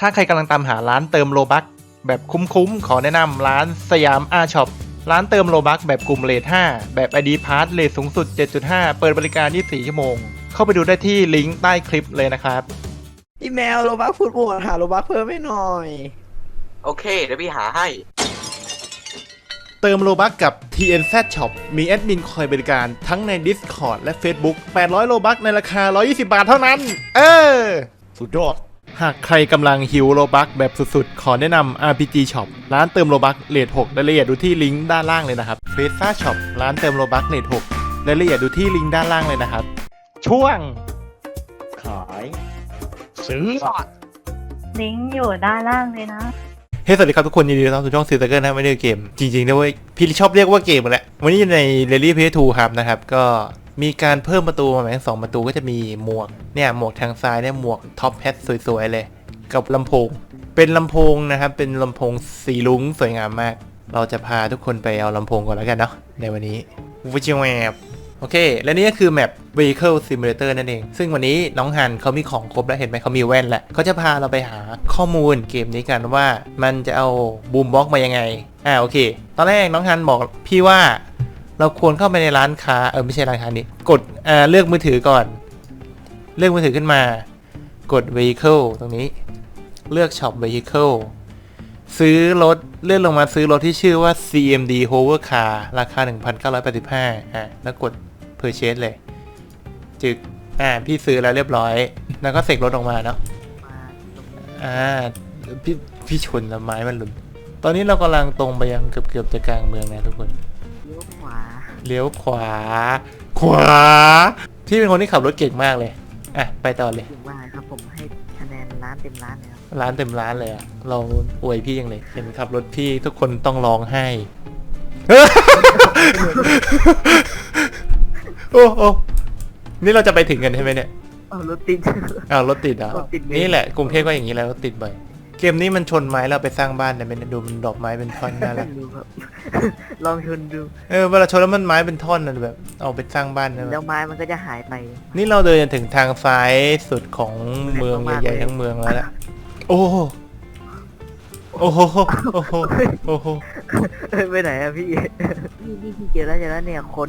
ถ้าใครกำลังตามหาร้านเติมโลบักแบบคุ้มๆ ขอแนะนำร้านสยามอาช็อปร้านเติมโลบักแบบกลุ่มเลท5แบบ ID p a s s เลทสูงสุด 7.5 เปิดบริการ 24 ชั่วโมง เข้าไปดูได้ที่ลิงก์ใต้คลิปเลยนะครับ พี่แมวโรบักพูดบวกหาโรบักเพิ่มให้หน่อย โอเค เดี๋ยวพี่หาให้ เติมโลบักกับ TNZ Shop มีแอดมินคอยบริการทั้งใน Discord และ Facebook 800 โลบักในราคา 120 บาทเท่านั้น เออ สุดยอด หากใครกำลังหิวโลบักแบบสุดๆ ขอแนะนำ RPG Shop ร้านเติมโลบักเลท6รายละเอียดดูที่ลิงก์ด้านล่างเลยนะครับ f r e s a Shop ร้านเติมโลบักเลท6รายละเอียดดูที่ลิงก์ด้านล่างเลยนะครับ ช่วง ขายซื้อลิงก์อยู่ด้านล่างเลยนะ เฮ้ยสวัสดีครับทุกคนยินดีต้อนรับสู่ช่องซีเตอร์เกิลนะไม่ได้เกม จริงๆนะเว้ยพี่ชอบเรียกว่าเกมหมดแหละวันนี้ในเรลลี่เพย์ทูครับนะครับก็ มีการเพิ่มประตูมาใหม่ทั้งสองประตูก็จะมีหมวกเนี่ยหมวกทางซ้ายเนี่ยหมวกท็อปแพทสวยๆเลย กับลำโพง เป็นลำโพงนะครับ เป็นลำโพงสีลุ้งสวยงามมาก เราจะพาทุกคนไปเอาลำโพงก่อนแล้วกันเนาะในวันนี้วิจิแมปโอเค และนี่ก็คือแมป Vehicle Simulator นั่นเอง ซึ่งวันนี้น้องฮันเขามีของครบแล้วเห็นไหมเขามีแว่นแล้วเขาจะพาเราไปหาข้อมูลเกมนี้กันว่ามันจะเอาบูมบ็อกมายังไง อ่าโอเค ตอนแรกน้องฮันบอกพี่ว่า เราควรเข้าไปในร้านค้า เออไม่ใช่ร้านค้านี้ กดอ่าเลือกมือถือก่อน เลือกมือถือขึ้นมา กด Vehicle ตรงนี้ เลือก Shop Vehicle ซื้อรถเลื่อนลงมาซื้อรถที่ชื่อว่า CMD Hover Car ราคา 1,985อะแล้วกด Purchase เลย จึก อ่า พี่ซื้อแล้วเรียบร้อย แล้วก็เสกรถออกมาเนาะ อ่า พี่ พี่ชนแล้วไม้มันหลุด ตอนนี้เรากำลังตรงไปยังเกือบเกือบจะกลางเมืองนะทุกคนเลี้ยวขวา เลี้ยวขวา ขวา พี่เป็นคนที่ขับรถเก่งมากเลย อะ ไปต่อเลย ถึงว่าครับผมให้คะแนนร้านเต็มร้านเลยครับร้านเต็มร้านเลยอะเราอวยพี่ยังเลย เห็นขับรถพี่ทุกคนต้องร้องไห้ โอ้โอ้นี่เราจะไปถึงกันใช่ไหมเนี่ย เออรถติด อ้าวรถติดเหรอะ รถติดเลย นี่แหละกรุงเทพก็อย่างนี้แล้วรถติดบ่อย เกมนี้มันชนไม้เราไปสร้างบ้านเนี่ยมันดูมันดอกไม้เป็นท่อนน่ารักดูครับ ลองชนดูเออเวลาชนแล้วมันไม้เป็นท่อนนะแบบ เอาไปสร้างบ้านนะแล้วไม้มันก็จะหายไป นี่เราเดินถึงทางซ้ายสุดของเมืองใหญ่ๆทั้งเมืองแล้วนะโอ้โหโอ้โหโอ้โหโอ้โหเอ้ยไปไหนอะพี่นี่นี่พี่เจอแล้วเจอแล้วเนี่ยคน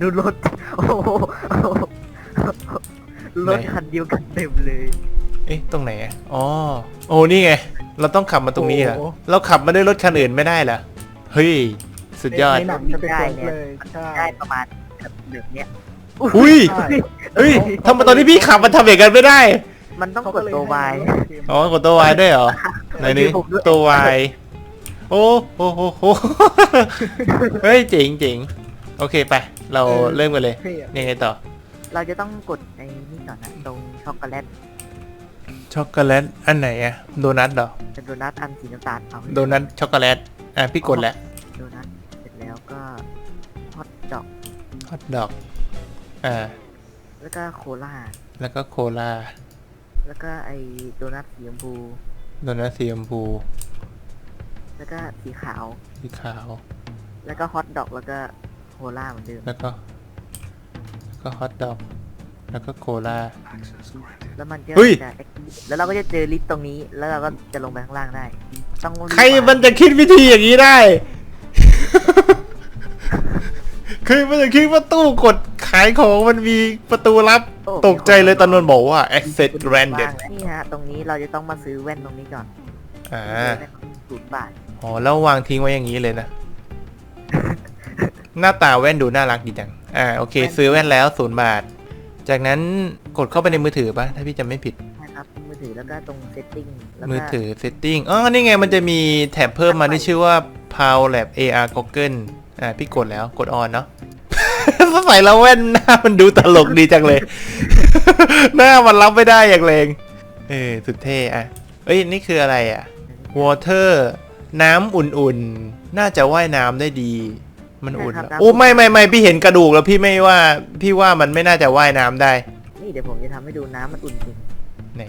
ดูรถ โอ้โหรถคันเดียวกันเต็มเลย เอ๊ะตรงไหนอะอ๋อโอ้นี่ไง เราต้องขับมาตรงนี้เหรอโอ้ เราขับมาด้วยรถคันอื่นไม่ได้เหรอเฮ้ยสุดยอด ในหนังมันได้เนี่ยได้ประมาณแบบแบบเนี้ยอุ้ยเฮ้ยทำไมตอนที่พี่ขับมันทำอย่างนั้นไม่ได้มันต้องกดตัววาย อ๋อกดตัววายด้วยเหรอไหนนี่ผมด้วย ตัววายโอ้โหโหโหเฮ้ยเจ๋งเจ๋งโอเคไป เราเริ่มกันเลยยังไงต่อ เราจะต้องกดไอ้นี่ก่อนนะตรงช็อกโกแลต ช็อกโกแลตอันไหนอะโดนัทเหรอเป็นโดนัทอันสีน้ำตาลเอาโดนัทช็อกโกแลตอะพี่กดแล้วโดนัทเสร็จแล้วก็ฮอตดอกฮอทดอกอ่าแล้วก็โคลาแล้วก็โคลาแล้วก็ไอ้โดนัทสีชมพูโดนัทสีชมพู แล้วก็สีขาว สีขาว แล้วก็ฮอตดอกแล้วก็โคลาเหมือนเดิมแล้วก็แล้วก็ฮอทดอกแล้วก็โคลา แล้วมันก็เฮ้ย จะ activate แล้วเราก็จะเจอลิสต์ตรงนี้ แล้วเราก็จะลงไปข้างล่างได้ ต้องรีบใครมันจะคิดวิธีอย่างนี้ได้ ใครมันจะคิดว่าตู้กดขายของมันมีประตูลับโอ้ตกใจเลยตอนนนบอกว่า access มีคน granted ว่างนี่ฮะ ตรงนี้เราจะต้องมาซื้อแว่นตรงนี้ก่อนอ่า ศูนย์บาท อ๋อแล้ววางทิ้งไว้อย่างนี้เลยนะ หน้าตาแว่นดูน่ารักดีจัง อ่าโอเคซื้อแว่นแล้วศูนย์บาท จากนั้นกดเข้าไปในมือถือปะถ้าพี่จำไม่ผิด นะครับมือถือแล้วก็ตรง setting แล้วก็มือถือ setting อ๋อ นี่ไงมันจะมีแถบเพิ่มมาที่ชื่อว่า p o w Lab AR Goggle อ่า พี่กดแล้วกดออนเนาะ ใส่แล้วแว่นหน้ามันดูตลกดีจังเลย หน้ามันรับไม่ได้อย่างแรงเออ สุดเท่อะเอ้ย นี่คืออะไรอะ water น้ำอุ่นๆ น่าจะว่ายน้ำได้ดี มันอุ่นเหรอโอ้ไม่ไม่ไม่พี่เห็นกระดูกแล้วพี่ไม่ว่า พี่ว่ามันไม่น่าจะว่ายน้ำได้ นี่เดี๋ยวผมจะทำให้ดูน้ำมันอุ่นจริงไหน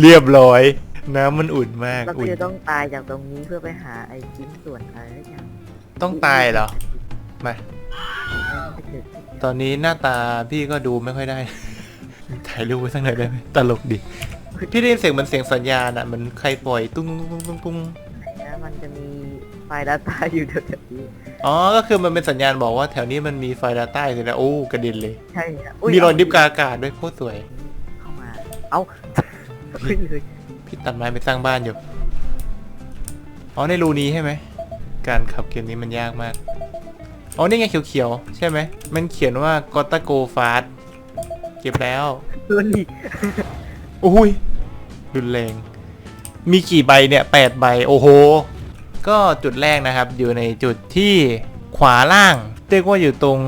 เรียบร้อย น้ำมันอุ่นมากเราก็อุ่นจะต้องตายจากตรงนี้เพื่อไปหาไอ้ชิ้นส่วนอะไรสักอย่างต้องตายเหรอมาตอนนี้หน้าตาพี่ก็ดูไม่ค่อยได้ ถ่ายรูปไว้สักหน่อยได้ไหมตลกดิพี่ได้ยินเสียงเหมันเสียงสัญญาณอะเหมันใครปล่อย ตุ้งตุ้งตุ้งตุ้งนะมันจะมี ไฟล์ Data อยู่แถวๆนี้อ๋อ ก็คือมันเป็นสัญญาณบอกว่าแถวนี้มันมีไฟดาต้าอยู่นะโอ้กระเด็นเลย ใช่ครับมีรอยดิฟกาอากาศด้วยโคตรสวย เข้ามา เอ้าขึ้นเลยพี่ตัดไม้ไปสร้างบ้านอยู่ อ๋อในรูนี้ใช่ไหม การขับเกมนี้มันยากมาก อ๋อนี่ไงเขียวๆ ใช่ไหม มันเขียนว่ากอตาโกฟาสเก็บแล้วตัวนี้อุ้ยรุนแรง มีกี่ใบเนี่ยแปดใบ โอ้โห ก็จุดแรกนะครับอยู่ในจุดที่ขวาล่าง เรียกว่าอยู่ตรง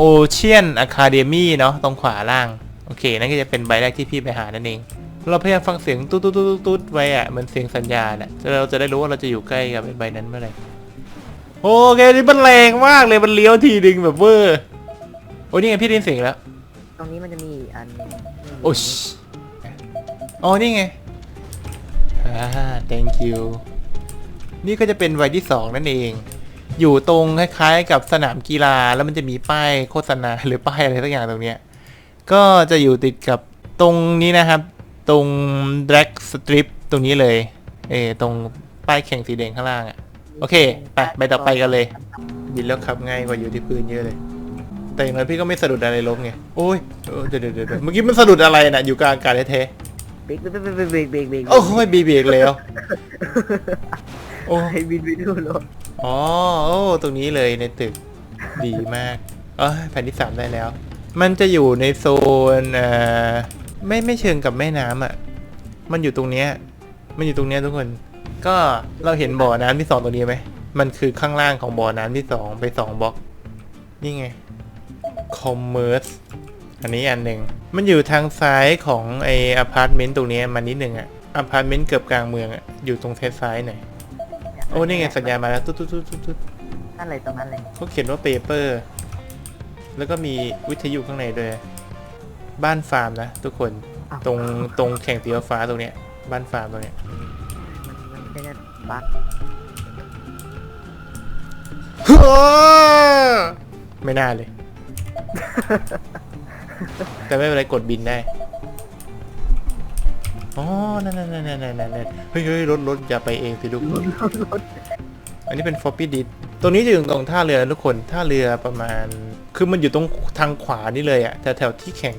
Ocean Academy เนาะตรงขวาล่าง โอเค นั่นก็จะเป็นใบแรกที่พี่ไปหานั่นเอง เราพยายามฟังเสียงตุ๊ดตุ๊ดตุ๊ดตุ๊ดไว้อะเหมือนเสียงสัญญาณอะเราจะได้รู้ว่าเราจะอยู่ใกล้กับไอ้ใบนั้นเมื่อไหร่โอเคนี่มันแรงมากเลยมันเลี้ยวทีดึงแบบเวอร์โอ้ยนี่ไงพี่ได้ยินเสียงแล้ว ตรงนี้มันจะมีอันโอ้ชอ๋อนี่ไงอ่า thank you นี่ก็จะเป็นวัยที่สองนั่นเอง อยู่ตรงคล้ายๆ กับสนามกีฬาแล้วมันจะมีป้ายโฆษณาหรือป้ายอะไรสักอย่างตรงเนี้ยก็จะอยู่ติดกับตรงนี้นะครับ ตรง drag strip ตรงนี้เลยเออตรงป้ายแข่งสีแดงข้างล่างอะ่ะโอเคไปไปต่อไปกันเลย บินแล้วขับง่ายกว่าอยู่ที่พื้นเยอะเลย แต่อย่างน้อยพี่ก็ไม่สะดุดอะไรล้มไงโอ้ยเดี๋ยวเดี๋ยวเดี๋ยวเมื่อกี้มันสะดุดอะไรน่ะอยู่กลางอากาศแท้เบรกเบรกเบรกเบรกเบรกเบรกเบรกๆโอ้ยบีเบรกแล้ว โอ้ให้บินไปดูรถอ๋อโอ้ตรงนี้เลยในตึกดีมากเอ้ยแผ่นที่สามได้แล้ว มันจะอยู่ในโซนเอ่อไม่ไม่เชิงกับแม่น้ำอะ มันอยู่ตรงเนี้ย มันอยู่ตรงเนี้ยทุกคน ก็เราเห็นบ่อน้ำที่สองตรงนี้ไหม มันคือข้างล่างของบ่อน้ำที่สองไปสองบล็อก นี่ไง commerce อันนี้อันหนึ่ง มันอยู่ทางซ้ายของไออพาร์ตเมนต์ตรงเนี้ยมานิดหนึ่งอะอพาร์ตเมนต์เกือบกลางเมืองอะอยู่ตรงซ้ายๆหน่อย โอ้นี่ไงสัญญาณมาแล้วตุ๊ดตุ๊ดตุ๊ดตุ๊ดตุ๊ดนั่นอะไรตรงนั้นเลยเขาเขียนว่าเปเปอร์ แล้วก็มีวิทยุข้างในด้วย บ้านฟาร์มนะทุกคนอ้าวตรงตรงแข่งตีฟ้าตรงเนี้ย บ้านฟาร์มตรงเนี้ย มันมันไม่ได้บั๊กไม่น่าเลย แต่ไม่เป็นไรกดบินได้ อ๋อนั่นนั่นนั่นนั่นนั่นนั่นเฮ้ยเฮ้ยรถรถอย่าไปเองสิลูกอันนี้เป็น floppy disk ตรงนี้จะอยู่ตรงท่าเรือนะทุกคนท่าเรือประมาณ คือมันอยู่ตรงทางขวานี่เลยอะแถวแถวๆที่แข่ง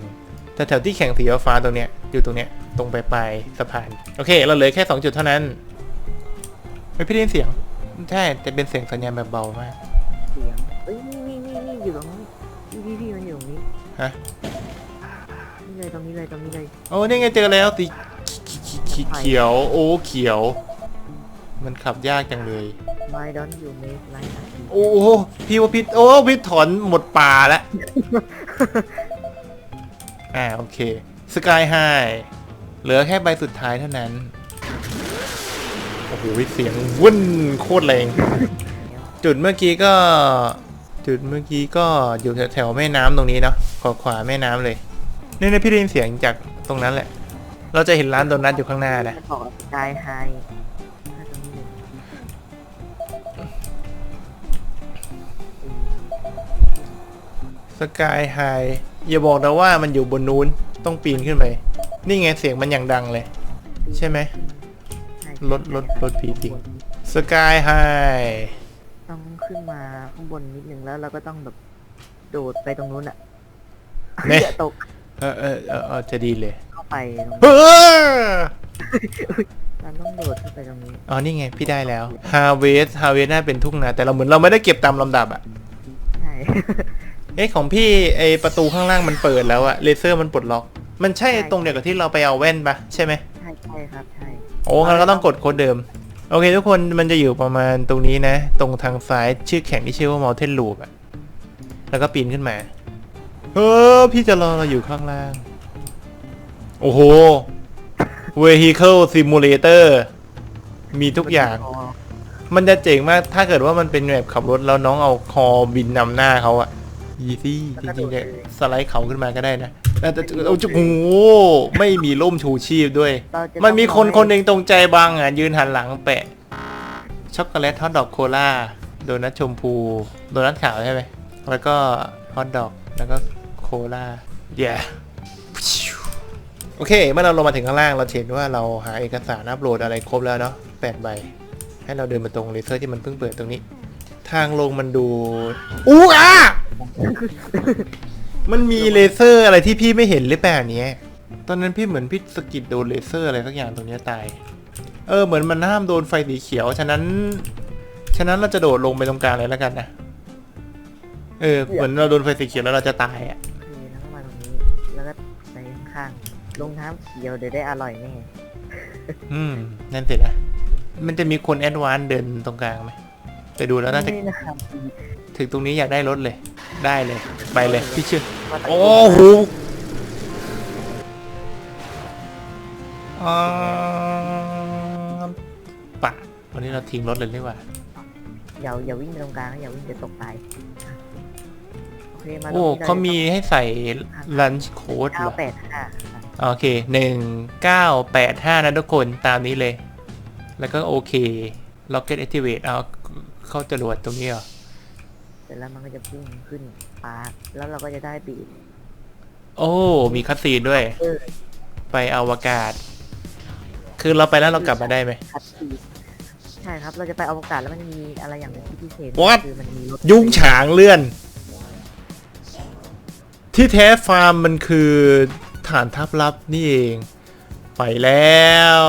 แถวแถวๆที่แข่งสีฟ้าตรงเนี้ยอยู่ตรงเนี้ยตรงปลายปลายๆสะพานโอเค เราเหลือแค่สองจุดเท่านั้นไม่พี่ได้ยินเสียงใช่แต่เป็นเสียงสัญญาณแบบเบามากเสียงเอ้ยนี่นี่นี่นี่อยู่ตรงนี้พี่พี่พี่มันอยู่ตรงนี้ฮะนี่เลยตรงนี้เลยตรงนี้เลยโอ้นี่ไงเจอแล้วสี เขียว โอ้เขียว มันขับยากจังเลย Why don't you make like that โอ้โหพี่ว่าพี่โอ้พี่ถอนหมดป่าแล้ว อ่าโอเคสกายไฮเหลือแค่ใบสุดท้ายเท่านั้น โอ้โหเสียงวุ่นโคตรแรง จุดเมื่อกี้ก็ จุดเมื่อกี้ก็อยู่แถวๆแม่น้ำตรงนี้เนาะขวาขวาแม่น้ำเลยนี่นะพี่ได้ยินเสียงจากตรงนั้นแหละ เราจะเห็นร้านโดนัทอยู่ข้างหน้านะ มันบอกว่า Sky High น่าจะมีเลยสกายไฮอย่าบอกนะว่ามันอยู่บนนู้นต้องปีนขึ้นไป นี่ไงเสียงมันอย่างดังเลย ใช่ไหมใช่รถรถรถผีสิงสกายไฮต้องขึ้นมาข้างบนนิดนึงแล้วเราก็ต้องแบบโดดไปตรงนู้นอะเนี่ยอย่าตก เออเออเออเออจะดีเลยเข้า ไปตรงเฮ้อเราต้องโดดขึ้นไปตรงนี้อ๋อนี่ไงพี่ได้แล้ว Harvest Harvest น่าเป็นทุ่งนาแต่เราเหมือนเราไม่ได้เก็บตามลำดับอะใช่เอ๊ะของพี่ไอประตูข้างล่างมันเปิดแล้วอะเลเซอร์มันปลดล็อก มันใช่ใช่ตรงเดียวกับที่เราไปเอาแว่นปะใช่ไหมใช่ใช่ครับใช่โอ้งั้นก็ต้องกดโค้ดเดิม โอเคทุกคนมันจะอยู่ประมาณตรงนี้นะ ตรงทางซ้ายชื่อแข่งที่ชื่อว่า Mountain Loop อะแล้วก็ปีนขึ้นมาเออพี่จะรอเราอยู่ข้างล่าง โอ้โห Vehicle Simulator มีทุกอย่าง มันจะเจ๋งมาก ถ้าเกิดว่ามันเป็นแบบขับรถแล้วน้องเอาคอบินนำหน้าเขาอะยีซี่จริงๆจะสไลด์เขาขึ้นมาก็ได้นะแต่แต่โอ้โหไม่มีร่มชูชีพด้วยเราจะมันมีคนต้องคนหนึ่งตรงใจบางอะ ยืนหันหลังแปะ ช็อกโกแลตฮอทดอกโคลาโดนัทชมพู โดนัทขาวใช่ไหม แล้วก็ฮอทดอก แล้วก็โคลา yeah โอเค เมื่อเราลงมาถึงข้างล่างเราเห็นว่าเราหาเอกสารอัปโหลดอะไรครบแล้วเนาะแปดใบ ให้เราเดินมาตรงเลเซอร์ที่มันเพิ่งเปิดตรงนี้ ทางลงมันดูอู้อะมันมีเลเซอร์อะไรที่พี่ไม่เห็นหรือเปล่าเนี้ยตอนนั้นพี่เหมือนพี่สกิดโดนเลเซอร์อะไรสักอย่างตรงนี้ตาย เออเหมือนมันห้ามโดนไฟสีเขียว ฉะนั้น ฉะนั้นเราจะโดดลงไปตรงกลางเลยแล้วกันนะ เออเหมือนเราโดนไฟสีเขียวแล้วเราจะตายอะ ลงน้ำเขียวเดี๋ยวได้อร่อยแน่อืมนั่นสินะมันจะมีคนแอดวานซ์เดินตรงกลางไหมไปดูแล้วน่าจะนี่นะครับถึงตรงนี้อยากได้รถเลย ได้เลย ไปเลย พี่เชื่อว่าแต่โอ้โหอ่าปะ วันนี้เราทิ้งรถเลยดีกว่า อย่าอย่าวิ่งไปตรงกลางนะอย่าวิ่งจะตกตายโอเคมาโอ้เขามีให้ใส่ lunch code เหเก้ารอแปดห้า โอเคหนึ่งเก้าแปดห้านะทุกคนตามนี้เลย แล้วก็โอเค rocket activate เอาเข้าจรวดตรงนี้เหรอ เสร็จแล้วมันก็จะพุ่งขึ้นปาร์คแล้วเราก็จะได้ปีกโอ้ มีคัสซีนด้วย เออไปอวกาศ คือเราไปแล้วเรากลับมาได้ไหม คัดปีกใช่ครับ เราจะไปอวกาศแล้วมันมีอะไรอย่างหนึงที่พิเศษ What? คือมันมีรถยุงฉางเลื่อน ที่แท้ฟาร์มมันคือ ฐานทัพลับนี่เอง ไปแล้ว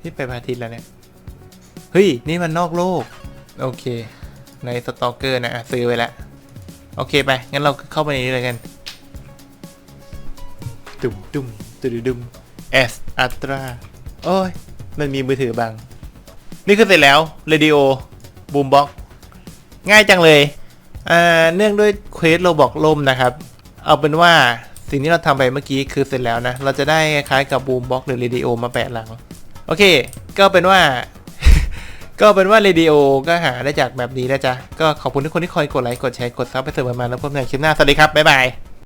ที่ไปพาทิตย์แล้วเนี่ย เฮ้ย นี่มันนอกโลก โอเค ในสตอกเกอร์นะซื้อไว้แล้ว โอเคไป งั้นเราเข้าไปในนี้เลยกัน ดุมดุมดุดุมเอสอัตราโอ้ย มันมีมือถือบัง นี่คือเสร็จแล้วเรดิโอบูมบ็อกง่ายจังเลยอ่าเนื่องด้วยเควสโรบอกล่มนะครับ เอาเป็นว่า สิ่งที่เราทำไปเมื่อกี้คือเสร็จแล้วนะ เราจะได้คล้ายกับบูมบ็อกหรือเรดิโอมาแปะหลัง โอเค ก็เป็นว่า ก็เป็นว่าเรดิโอก็หาได้จากแบบนี้นะจ๊ะ ก็ขอบคุณทุกคนที่คอยกดไลค์ กดแชร์ กดซับไปเสมอมาแล้วพบกันใหม่คลิปหน้า สวัสดีครับ บ๊ายบาย